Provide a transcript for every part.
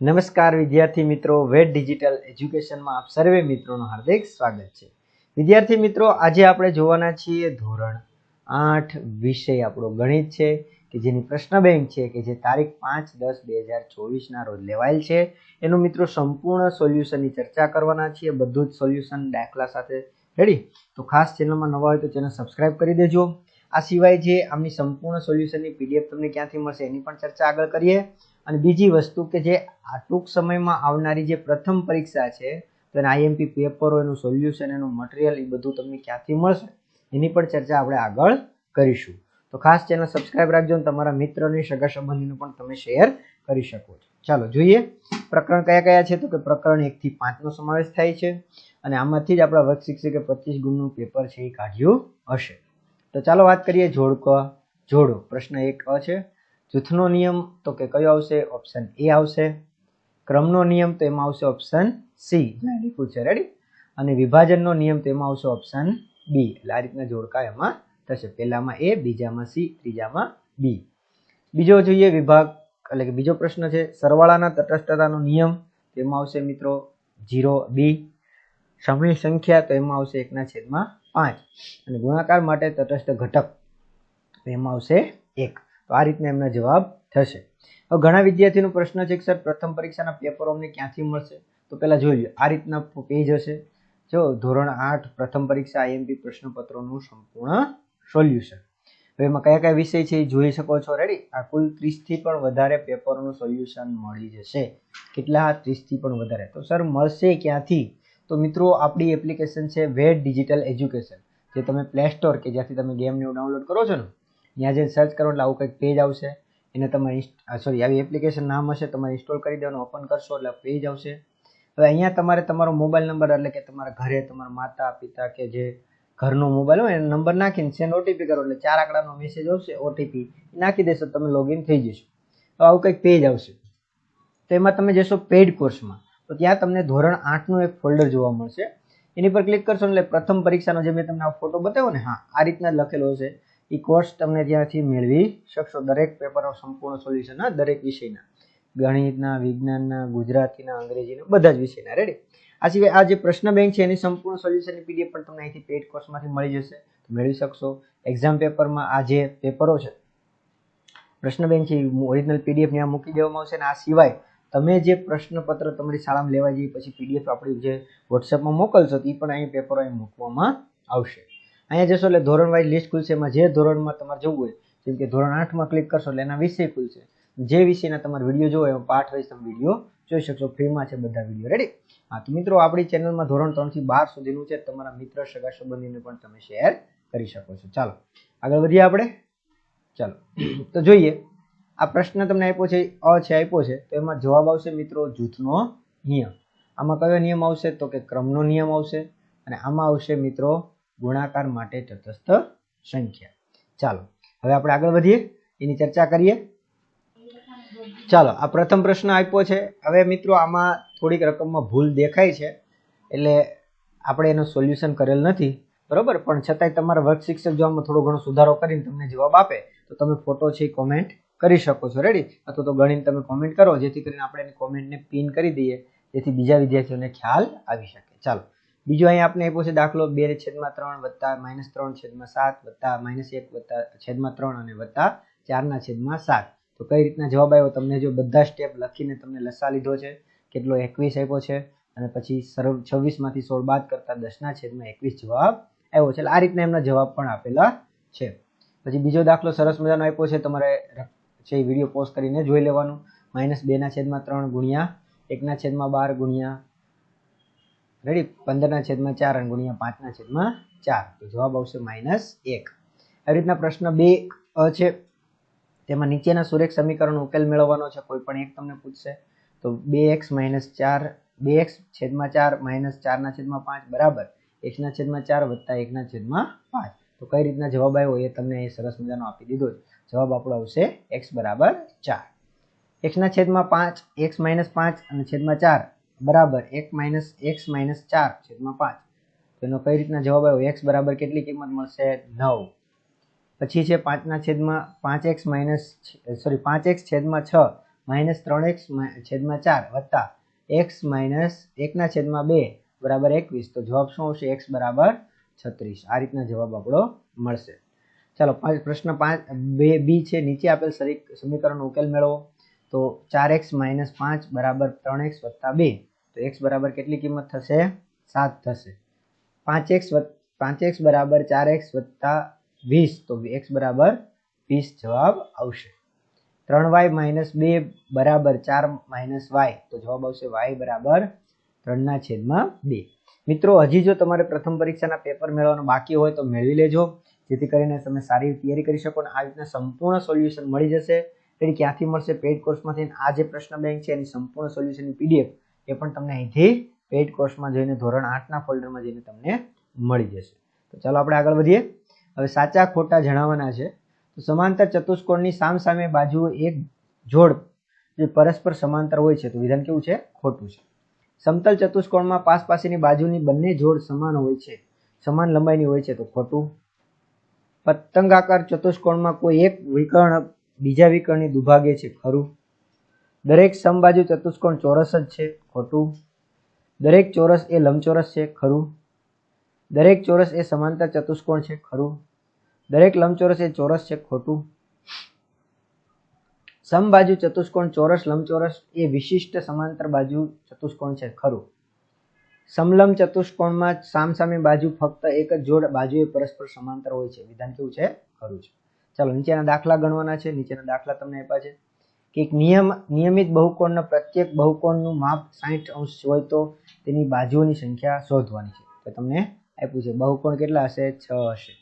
નમસ્કાર વિદ્યાર્થી મિત્રો વેટ ડિજિટલ એજ્યુકેશનમાં આપ સર્વે મિત્રોનું હાર્દિક સ્વાગત છે. વિદ્યાર્થી મિત્રો, આજે આપણે જોવાના છીએ ધોરણ આઠ વિષય આપણો ગણિત છે, કે જેની પ્રશ્ન બેંક છે, કે જે તારીખ પાંચ દસ બે હજાર ચોવીસના રોજ લેવાયેલ છે. એનું મિત્રો સંપૂર્ણ સોલ્યુશનની ચર્ચા કરવાના છીએ, બધું જ સોલ્યુશન દાખલા સાથે. રેડી તો ખાસ ચેનલમાં નવા હોય તો ચેનલ સબસ્ક્રાઇબ કરી દેજો. આ સિવાય જે આમની સંપૂર્ણ સોલ્યુશનની પીડીએફ તમને ક્યાંથી મળશે એની પણ ચર્ચા આગળ કરીએ. અને બીજી વસ્તુ કે જે આ ટૂંક સમયમાં આવનારી જે પ્રથમ પરીક્ષા છે, તો આઈએમપી પેપરો એનું સોલ્યુશન એનું મટીરિયલ એ બધું તમને ક્યાંથી મળશે એની પણ ચર્ચા આપણે આગળ કરીશું. તો ખાસ ચેનલ સબસ્ક્રાઇબ રાખજો અને તમારા મિત્રોની સગા સંબંધીને પણ તમે શેર કરી શકો છો. ચાલો જોઈએ, પ્રકરણ કયા કયા છે? તો કે પ્રકરણ એકથી પાંચનો સમાવેશ થાય છે અને આમાંથી જ આપણા વર્ગ શિક્ષકે પચીસ ગુણનું પેપર છે એ કાઢ્યું હશે. તો ચાલો વાત કરીએ જોડકો જોડો. પ્રશ્ન એક અ છે. જૂથનો નિયમ તો કે કયો આવશે? ઓપ્શન એ આવશે. ક્રમનો નિયમ તો એમાં આવશે ઓપ્શન સી. લખ્યું છે. રેડી અને વિભાજનનો નિયમ તો એમાં આવશે ઓપ્શન બી. એટલે આ રીતના જોડકા એમાં થશે. પહેલામાં એ બીજામાં સી ત્રીજામાં બી. બીજો જોઈએ વિભાગ એટલે કે બીજો પ્રશ્ન છે. સરવાળાના તટસ્થતાનો નિયમ તેમાં આવશે મિત્રો જીરો બી. સમય સંખ્યા તો એમાં આવશે એકના છેદમાં પાંચ. અને ગુણાકાર માટે તટસ્થ ઘટક એમાં આવશે એક. તો આ રીતના એમના જવાબ થશે. હવે ઘણા વિદ્યાર્થીનો પ્રશ્ન છે કે, સર, પ્રથમ પરીક્ષાના પેપરો અમને ક્યાંથી મળશે? તો પહેલાં જોઈ લો આ રીતના પેજ હશે. જો ધોરણ આઠ પ્રથમ પરીક્ષા આઈએમપી પ્રશ્નપત્રોનું સંપૂર્ણ સોલ્યુશન. હવે એમાં કયા કયા વિષય છે એ જોઈ શકો છો. રેડી આ કુલ ત્રીસથી પણ વધારે પેપરોનું સોલ્યુશન મળી જશે. કેટલા? ત્રીસથી પણ વધારે. તો, સર, મળશે ક્યાંથી? તો મિત્રો, આપણી એપ્લિકેશન છે વેટ ડિજિટલ એજ્યુકેશન જે તમે પ્લે સ્ટોર કે જ્યાંથી તમે ગેમને ડાઉનલોડ કરો છો ને, ત્યાં જઈને સર્ચ કરો એટલે આવું કંઈક પેજ આવશે. એને તમારે સોરી આવી એપ્લિકેશન નામ હશે, તમારે ઇન્સ્ટોલ કરી દેવાનું ઓપન કરશો એટલે પેજ આવશે. હવે અહીંયા તમારે તમારો મોબાઈલ નંબર એટલે કે તમારા ઘરે તમારા માતા, પિતા કે જે ઘરનો મોબાઈલ હોય, એનો નંબર નાખીને સેન્ડ ઓટીપી કરો એટલે ચાર આંકડાનો મેસેજ આવશે ઓટીપી નાખી દેશો, તમે લોગિન થઈ જશો. તો આવું કંઈક પેજ આવશે. તો એમાં તમે જશો પેઇડ કોર્સમાં તો ત્યાં તમને ધોરણ આઠનું એક ફોલ્ડર જોવા મળશે. એની પર ક્લિક કરશો એટલે પ્રથમ પરીક્ષાનો જે મેં તમને આ ફોટો બતાવ્યો ને, હા, આ રીતના લખેલો હશે. એ કોર્સ તમને ત્યાંથી મેળવી શકશો દરેક પેપરનો સંપૂર્ણ સોલ્યુશન દરેક વિષયના. ગણિતના, વિજ્ઞાનના, ગુજરાતીના, અંગ્રેજીના, બધા જ વિષયના. રેડી આ સિવાય આ જે પ્રશ્ન બેંક છે, એની સંપૂર્ણ સોલ્યુશનની પીડીએફ પણ તમને અહીંથી પેઇડ કોર્સમાંથી મળી જશે. મેળવી શકશો. એક્ઝામ પેપરમાં આ જે પેપરો છે, પ્રશ્ન બેંક છે ઓરિજિનલ પીડીએફ ત્યાં મૂકી દેવામાં આવશે અને આ સિવાય તમે જે પ્રશ્નપત્ર તમારી શાળામાં લેવા જઈએ પછી પીડીએફ આપણી જે વોટ્સએપમાં મોકલશો એ પણ અહીં પેપરો અહીં મૂકવામાં આવશે. અહીંયા જશો એટલે ધોરણ વાઇઝ લિસ્ટ ખુલશે. એમાં જે ધોરણમાં તમારે જવું હોય, જેમ કે ધોરણ આઠમાં ક્લિક કરશો એટલે એના વિષય ખુલશે. જે વિષયના તમારે વીડિયો જોવો એમાં પાઠ વાઇઝ તમે વીડિયો જોઈ શકશો. ફ્રીમાં છે બધા વીડિયો રેડી હા, તો મિત્રો આપણી ચેનલમાં ધોરણ ત્રણથી બાર સુધીનું છે. તમારા મિત્ર, સગા સંબંધીને પણ તમે શેર કરી શકો છો. ચાલો, આગળ વધીએ આપણે. ચાલો, તો જોઈએ. આ પ્રશ્ન તમને આપ્યો છે, અ છે, આપ્યો છે, તો એમાં જવાબ આવશે મિત્રો જૂથનો નિયમ. આમાં કયો નિયમ આવશે? તો કે ક્રમનો નિયમ આવશે અને આમાં આવશે મિત્રો ગુણાકાર માટે તટસ્થ સંખ્યા. ચાલો, હવે આપણે આગળ વધીએ, એની ચર્ચા કરીએ. ચાલો, આ પ્રથમ પ્રશ્ન આપ્યો છે. હવે મિત્રો આમાં થોડીક રકમમાં ભૂલ દેખાય છે, એટલે આપણે એનું સોલ્યુશન કરેલ નથી, બરોબર? પણ છતાંય તમારા વર્ગ શિક્ષક જો આમાં થોડો ઘણો સુધારો કરીને તમને જવાબ આપે, તો તમે ફોટો છે કોમેન્ટ કરી શકો છો. રેડી અથવા તો ગણીને તમે કોમેન્ટ કરો. જેથી કરીને આપણે એની કોમેન્ટને પિન કરી દઈએ. જેથી બીજા વિદ્યાર્થીઓને ખ્યાલ આવી શકે. ચાલો. બીજું અહીંયા આપણે આપ્યો છે દાખલો બે છેદમાં ત્રણ વત્તા માઇનસ ત્રણ છેદમાં સાત વત્તા માઇનસ એક વત્તા છેદમાં ત્રણ અને વત્તા ચારના છેદમાં સાત. તો કઈ રીતના જવાબ આવ્યો? તમને જો બધા સ્ટેપ લખીને તમને લસા લીધો છે. કેટલો એકવીસ આપ્યો છે? અને પછી સર્વ છવ્વીસમાંથી સોળ બાદ કરતા દસના છેદમાં એકવીસ જવાબ આવ્યો. છે આ રીતના એમના જવાબ પણ આપેલા છે. પછી બીજો દાખલો સરસ મજાનો આપ્યો છે. તમારે છે એ વીડિયો પોસ્ટ કરીને જોઈ લેવાનું. માઇનસ બેના છેદમાં ત્રણ ગુણ્યા એકના છેદમાં બાર ગુણ્યા રેડી પંદરના છેદમાં ચાર અને ગુણ્યા પાંચના છેદમાં ચાર. તો જવાબ આવશે માઇનસ એક. આવી રીતના પ્રશ્ન બે છે. તેમાં નીચેના સુરેખ સમીકરણનો ઉકેલ મેળવવાનો છે. કોઈ પણ એક તમને પૂછશે. તો બે એક્સ માઇનસ ચાર, બે એક્સ છેદમાં ચાર માઇનસ ચારના છેદમાં પાંચ, બરાબર. એક્સના છેદમાં ચાર વત્તા એકના છેદમાં પાંચ. તો કઈ રીતના જવાબ આવ્યો એ તમને એ સરસ મજાનો આપી દીધો છે. જવાબ આપણો આવશે એક્સ બરાબર ચાર. એક્સના છેદમાં પાંચ એક્સ માઇનસ પાંચ અને છેદમાં ચાર, બરાબર એક માઇનસ એક્સ માઇનસ ચાર, છેદમાં પાંચ. એનો કઈ રીતના જવાબ આવ્યો? એક્સ બરાબર કેટલી કિંમત મળશે? નવ. પછી છે પાંચના છેદમાં પાંચ એક્સ માઇનસ સોરી પાંચ એક્સ છેદમાં છ, માઇનસ ત્રણ એક્સ છેદમાં ચાર વત્તા એક્સ માઇનસ એકના છેદમાં બે, બરાબર એકવીસ. તો જવાબ શું આવશે? એક્સ બરાબર છત્રીસ. આ રીતના જવાબ આપણો મળશે. ચાલો, પાંચ, પ્રશ્ન પાંચ, બે, બી છે, નીચે આપેલ સમીકરણનો ઉકેલ મેળવો. તો ચાર એક્સ માઇનસ પાંચ બરાબર ત્રણ એક્સ વત્તા બે. તો એક્સ બરાબર કેટલી કિંમત થશે? સાત થશે. પાંચ એક્સ પાંચ એક્સ બરાબર ચાર એક્સ વત્તા વીસ. તો એક્સ બરાબર વીસ જવાબ આવશે. ત્રણ વાય માઇનસ બે બરાબર ચાર માઇનસ વાય. તો જવાબ આવશે વાય બરાબર ત્રણના છેદમાં બે. મિત્રો, હજી જો તમારે પ્રથમ પરીક્ષાના પેપર મેળવવાનું બાકી હોય તો મેળવી લેજો. જેથી કરીને તમે સારી તૈયારી કરી શકો અને આ રીતના સંપૂર્ણ સોલ્યુશન મળી જશે. એટલે ક્યાંથી મળશે? પેઇડ કોર્સમાંથી આ જે પ્રશ્ન બેંક છે, એની સંપૂર્ણ સોલ્યુશનની પીડીએફ એ પણ તમને અહીંથી પેઇડ કોર્સમાં જઈને, ધોરણ આઠના ફોલ્ડરમાં જઈને તમને મળી જશે. તો ચાલો આપણે આગળ વધીએ. હવે સાચા ખોટા જણાવવાના છે. તો સમાંતર ચતુષ્કોણની સામસામે બાજુ એક જોડ જે પરસ્પર સમાંતર હોય છે. તો વિધાન કેવું છે? ખોટું છે. સમતલ ચતુષ્કોણમાં પાસ પાસેની બાજુની બંને જોડ સમાન હોય છે. સમાન લંબાઈની હોય છે. તો ખોટું. પતંગાકાર ચતુષ્કોણમાં કોઈ એક વિકર્ણ બીજા વિકર્ણની દુભાગે છે, ખરું? દરેક સમબાજુ ચતુષ્કોણ ચોરસ જ છે, ખોટું? દરેક ચોરસ એ લંબચોરસ છે, ખરું? દરેક ચોરસ એ સમાંતર ચતુષ્કોણ છે, ખરું? દરેક લંબચોરસ એ ચોરસ છે, ખોટું? સમબાજુ ચતુષ્કોણ ચોરસ, લંબચોરસ એ વિશિષ્ટ સમાંતર બાજુ ચતુષ્કોણ છે, ખરું? સમલંબ ચતુષ્કોણમાં સામસામે બાજુ ફક્ત એક જ જોડ, બાજુએ પરસ્પર સમાંતર હોય છે. વિધાન કેવું છે? ખરું છે. ચાલો, નીચેના દાખલા ગણવાના છે. નીચેના દાખલા તમને આપ્યા છે કે એક નિયમ, નિયમિત બહુકોણના પ્રત્યેક બહુકોણનું માપ સાઠ અંશ હોય તો તેની બાજુઓની સંખ્યા શોધવાની છે. તો તમને આપ્યું છે. બહુકોણ કેટલા હશે? છ હશે.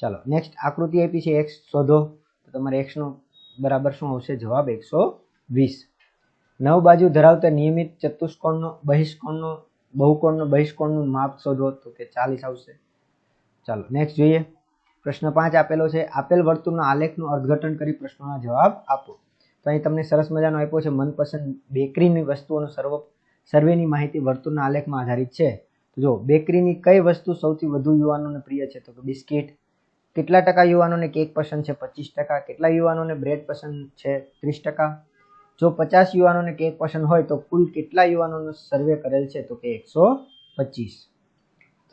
ચાલો નેક્સ્ટ આકૃતિ આપી છે. એક્સ શોધો. તો તમારે એક્સનો બરાબર શું આવશે? જવાબ એકસો વીસ. નવ બાજુ ધરાવતા નિયમિત ચતુષ્કોણનો બહિષ્કોણનો બહુકોણનો, બહિષ્કોણનું માપ શોધો તો કે ચાલીસ આવશે. ચાલો નેક્સ્ટ જોઈએ. પ્રશ્ન પાંચ આપેલો છે. આપેલ વર્તુળના આલેખનું અર્થઘટન કરી પ્રશ્નોના જવાબ આપો. તો અહીં તમને સરસ મજાનો આપ્યો છે, મનપસંદ બેકરીની વસ્તુઓનો સર્વ, સર્વેની માહિતી વર્તુળના આલેખમાં આધારિત છે. તો જો, બેકરીની કઈ વસ્તુ સૌથી વધુ યુવાનોને પ્રિય છે? તો કે બિસ્કિટ. કેટલા ટકા યુવાનોને કેક પસંદ છે? પચીસ ટકા. કેટલા યુવાનોને બ્રેડ પસંદ છે? ત્રીસ ટકા. જો પચાસ યુવાનોને કેક પસંદ હોય તો કુલ કેટલા યુવાનોનો સર્વે કરેલ છે તો કે એકસો પચીસ.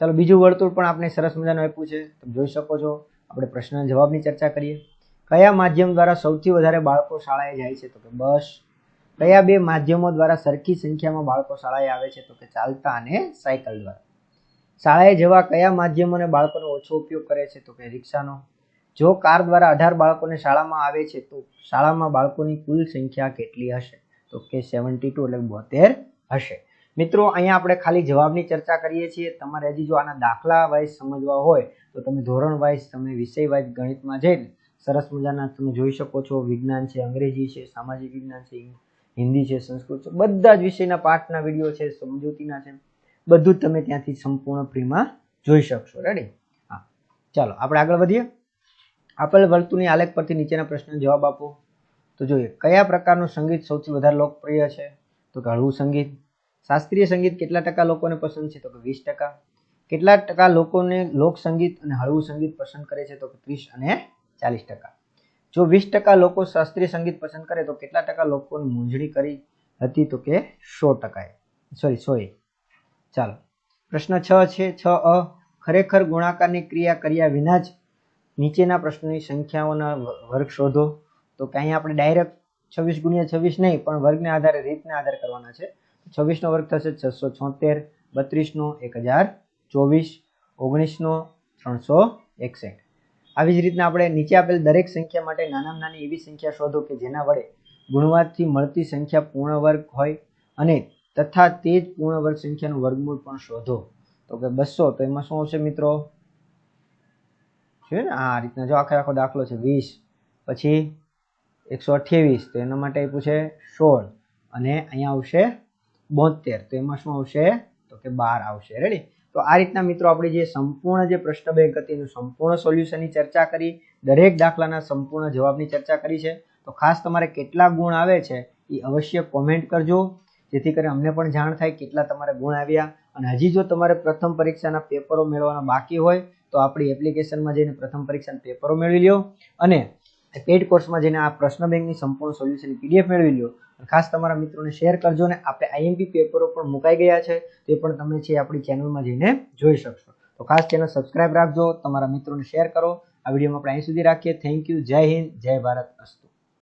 ચાલો બીજું વર્તુળ પણ આપણે સરસ મજાનું આપ્યું છે. તમે જોઈ શકો છો. આપણે પ્રશ્નના જવાબની ચર્ચા કરીએ. કયા માધ્યમ દ્વારા સૌથી વધારે બાળકો શાળાએ જાય છે તો કે બસ? કયા બે માધ્યમો દ્વારા સરખી સંખ્યામાં બાળકો શાળાએ આવે છે તો કે ચાલતા અને સાયકલ દ્વારા? શાળાએ જવા કયા માધ્યમોને બાળકોનો ઓછો ઉપયોગ કરે છે તો કે રિક્ષાનો? જો કાર દ્વારા અઢાર બાળકોને શાળામાં આવે છે, તો શાળામાં બાળકોની કુલ સંખ્યા કેટલી હશે? તો કે સેવન્ટી ટુ એટલે બોતેર હશે. મિત્રો, અહીંયા આપણે ખાલી જવાબની ચર્ચા કરીએ છીએ. તમારે હજી જો આના દાખલા વાઇઝ સમજવા હોય, તો તમે ધોરણ વાઇઝ, તમે વિષય વાઇઝ ગણિતમાં જઈને સરસ મજાના તમે જોઈ શકો છો. વિજ્ઞાન છે, અંગ્રેજી છે, સામાજિક વિજ્ઞાન છે, હિન્દી છે, સંસ્કૃત છે, બધા જ વિષયના પાઠના વીડિયો છે, સમજૂતીના છે. બધું જ તમે ત્યાંથી સંપૂર્ણ ફ્રીમાં જોઈ શકશો. રેડી હા. ચાલો, આપણે આગળ વધીએ. આપેલ વર્તુળની આલેખ પરથી નીચેના પ્રશ્નનો જવાબ આપો. તો જોઈએ, કયા પ્રકારનું સંગીત સૌથી વધારે લોકપ્રિય છે? તો કે હળવું સંગીત. શાસ્ત્રીય સંગીત કેટલા ટકા લોકોને પસંદ છે? તો કે વીસ ટકા. કેટલા ટકા લોકોને લોક સંગીત અને હળવું સંગીત પસંદ કરે છે? તો કે ત્રીસ અને ચાલીસ ટકા. જો વીસ ટકા લોકો શાસ્ત્રીય સંગીત પસંદ કરે, તો કેટલા ટકા લોકોને મૂંઝણી કરી હતી? તો કે સો ટકાએ. સોરી સો ચાલો. પ્રશ્ન છ છે. છ અ. ખરેખર ગુણાકારની ક્રિયા કર્યા વિના જ નીચેના પ્રશ્નોની સંખ્યાઓના વર્ગ શોધો. તો કાંઈ આપણે ડાયરેક્ટ છવ્વીસ ગુણ્યા છવ્વીસ નહીં, પણ વર્ગને આધારે રીતને આધાર કરવાના છે. છવ્વીસનો વર્ગ થશે છસો છોતેર, બત્રીસનો એક હજાર ચોવીસ, ઓગણીસનો ત્રણસો એકસઠ. આવી જ રીતના આપણે નીચે આપેલ દરેક સંખ્યા માટે નાનામાં નાની એવી સંખ્યા શોધો કે જેના વડે ગુણવાથી મળતી સંખ્યા પૂર્ણ વર્ગ હોય અને તથા તે જ પૂર્ણ વર્ગ સંખ્યાનું વર્ગમૂળ પણ શોધો. તો કે બસો, તો એમાં શું આવશે મિત્રો? છે ને? આ રીતના જો આખે આખો દાખલો છે, વીસ, પછી એકસો અઠ્યાવીસ, તો એના માટે આપ્યું છે સોળ. અને અહીંયા આવશે બોતેર, તો એમાં શું આવશે? તો કે બાર આવશે. રેડી તો આ રીતના મિત્રો આપણી જે સંપૂર્ણ જે પ્રશ્ન બેંક હતી એનું સંપૂર્ણ સોલ્યુશનની ચર્ચા કરી, દરેક દાખલાના સંપૂર્ણ જવાબની ચર્ચા કરી છે. તો ખાસ તમારે કેટલા ગુણ આવે છે એ અવશ્ય કોમેન્ટ કરજો. જેથી કરી અમને પણ જાણ થાય કેટલા તમારે ગુણ આવ્યા. અને હજી જો તમારે પ્રથમ પરીક્ષાના પેપરો મેળવવાના બાકી હોય તો આપણી એપ્લિકેશનમાં જઈને પ્રથમ પરીક્ષાના પેપરો મેળવી લ્યો અને પેડ કોર્સમાં જઈને આ પ્રશ્ન બેંકની સંપૂર્ણ સોલ્યુશન પીડીએફ મેળવી લ્યો. ખાસ તમારા મિત્રોને શેર કરજો ને આપણે આઈએમપી પેપરો પણ મુકાઈ ગયા છે, તે પણ તમે છે આપણી ચેનલમાં જઈને જોઈ શકશો. તો ખાસ ચેનલ સબસ્ક્રાઇબ રાખજો, તમારા મિત્રોને શેર કરો. આ વિડીયોમાં આપણે અહીં સુધી રાખીએ. થેન્ક યુ જય હિન્દ, જય ભારત, અસ્તુ.